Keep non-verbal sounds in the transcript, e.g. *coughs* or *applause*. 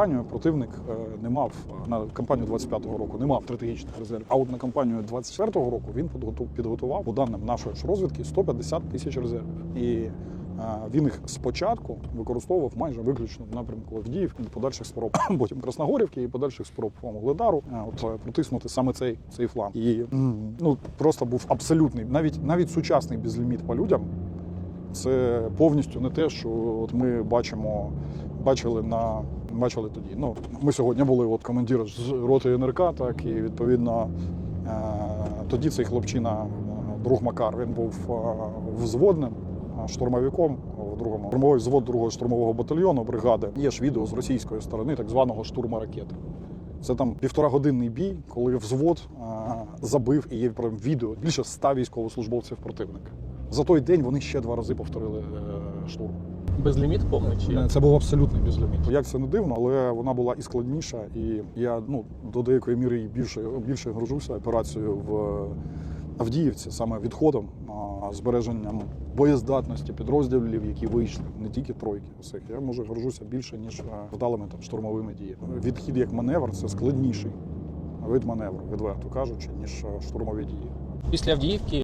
Кампанію противник е, не мав е, на кампанію 25-го року, не мав стратегічних резервів. А от на кампанію 24-го року він підготу- підготував, по даним нашої ж розвідки, 150 тисяч резервів. І е, він їх спочатку використовував майже виключно в напрямку Авдіївки, подальших спроб *coughs* потім Красногорівки і подальших спроб е, от протиснути саме цей, цей фланг. І ну просто був абсолютний, навіть навіть сучасний безліміт по людям. Це повністю не те, що от ми бачимо, бачили на бачили тоді. Ну ми сьогодні були от командир з роти НРК, так і відповідно е, тоді цей хлопчина, е, друг Макар, він був е, взводним. Штурмовиком в другому штурмовий взвод другого штурмового батальйону бригади. Є ж відео з російської сторони, так званого штурму ракети. Це там півторагодинний бій, коли взвод забив і є прям відео більше ста військовослужбовців противника. За той день вони ще два рази повторили штурм. Безліміт повний чи як? Це був абсолютний безліміт. Як це не дивно, але вона була і складніша, і я ну до деякої міри і більше більше горжуся операцією в Авдіївці, саме відходом, а, збереженням боєздатності підрозділів, які вийшли, не тільки тройки. Усіх я може горжуся більше ніж вдалими там штурмовими діями. Відхід як маневр це складніший вид маневру, відверто кажучи, ніж штурмові дії. Після Авдіївки